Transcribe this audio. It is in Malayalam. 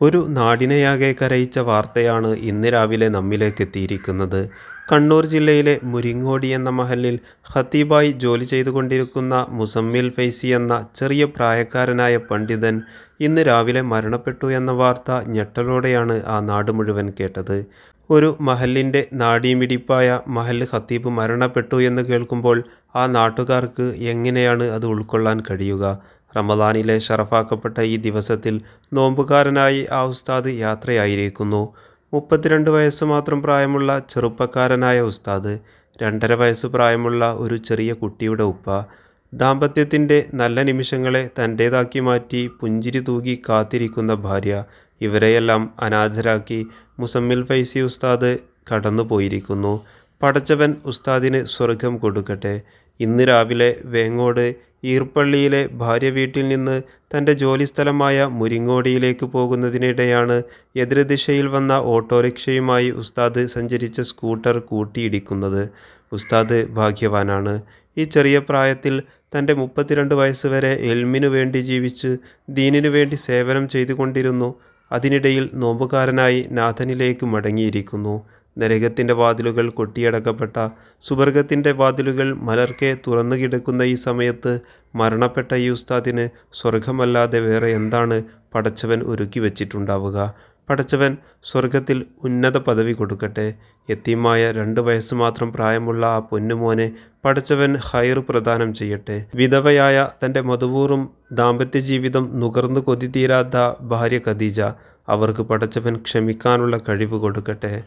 ഒരു നാടിനെയാകെ കരയിച്ച വാർത്തയാണ് ഇന്ന് രാവിലെ നമ്മിലേക്ക് എത്തിയിരിക്കുന്നത് കണ്ണൂർ ജില്ലയിലെ മുരിങ്ങോടി എന്ന മഹലിൽ ഖത്തീബായി ജോലി ചെയ്തുകൊണ്ടിരിക്കുന്ന മുസമ്മിൽ ഫൈസി എന്ന ചെറിയ പ്രായക്കാരനായ പണ്ഡിതൻ ഇന്ന് രാവിലെ മരണപ്പെട്ടു എന്ന വാർത്ത ഞെട്ടലോടെയാണ് ആ നാട് മുഴുവൻ കേട്ടത്. ഒരു മഹലിന്റെ നാടീമിടിപ്പായ മഹൽ ഖത്തീബ് മരണപ്പെട്ടു എന്ന് കേൾക്കുമ്പോൾ ആ നാട്ടുകാർക്ക് എങ്ങനെയാണ് അത് ഉൾക്കൊള്ളാൻ കഴിയുക? റമദാനിലെ ഷറഫാക്കപ്പെട്ട ഈ ദിവസത്തിൽ നോമ്പുകാരനായി ആ ഉസ്താദ് യാത്രയായിരിക്കുന്നു. മുപ്പത്തിരണ്ട് വയസ്സ് മാത്രം പ്രായമുള്ള ചെറുപ്പക്കാരനായ ഉസ്താദ് രണ്ടര വയസ്സ് പ്രായമുള്ള ഒരു ചെറിയ കുട്ടിയുടെ ഉപ്പ ദാമ്പത്യത്തിന്റെ നല്ല നിമിഷങ്ങളെ തന്റേതാക്കി മാറ്റി പുഞ്ചിരി തൂകി കാത്തിരിക്കുന്ന ഭാര്യ ഇവരെയെല്ലാം അനാഥരാക്കി മുസമ്മിൽ ഫൈസി ഉസ്താദ് കടന്നുപോയിരിക്കുന്നു. പടച്ചവൻ ഉസ്താദിന് സ്വർഗം കൊടുക്കട്ടെ. ഇന്ന് രാവിലെ വേങ്ങോട് ഈർപ്പള്ളിയിലെ ഭാര്യ വീട്ടിൽ നിന്ന് തന്റെ ജോലിസ്ഥലമായ മുരിങ്ങോടിയിലേക്ക് പോകുന്നതിനിടെയാണ് എതിർദിശയിൽ വന്ന ഓട്ടോറിക്ഷയുമായി ഉസ്താദ് സഞ്ചരിച്ച സ്കൂട്ടർ കൂട്ടിയിടിക്കുന്നത്. ഉസ്താദ് ഭാഗ്യവാനാണ്. ഈ ചെറിയ പ്രായത്തിൽ തന്റെ മുപ്പത്തിരണ്ട് വയസ്സ് വരെ എൽമിനു വേണ്ടി ജീവിച്ച് ദീനിനു വേണ്ടി സേവനം ചെയ്തുകൊണ്ടിരുന്നു. അതിനിടയിൽ നോമ്പുകാരനായി നാഥനിലേക്ക് മടങ്ങിയിരിക്കുന്നു. നരകത്തിന്റെ വാതിലുകൾ കൊട്ടിയടക്കപ്പെട്ട സുവർഗത്തിന്റെ വാതിലുകൾ മലർക്കെ തുറന്നു കിടക്കുന്ന ഈ സമയത്ത് മരണപ്പെട്ട ഈ ഉസ്താദിന് സ്വർഗമല്ലാതെ വേറെ എന്താണ് പടച്ചവൻ ഒരുക്കി വച്ചിട്ടുണ്ടാവുക? പടച്ചവൻ സ്വർഗത്തിൽ ഉന്നത പദവി കൊടുക്കട്ടെ. എത്തിയുമായ രണ്ട് വയസ്സ് മാത്രം പ്രായമുള്ള ആ പൊന്നുമോനെ പടച്ചവൻ ഹൈർ പ്രദാനം ചെയ്യട്ടെ. വിധവയായ തന്റെ മധുവൂറും ദാമ്പത്യ ജീവിതം നുകർന്നു കൊതി തീരാത്ത ഭാര്യ ഖദീജ അവർക്ക് പടച്ചവൻ ക്ഷമിക്കാനുള്ള കഴിവ് കൊടുക്കട്ടെ.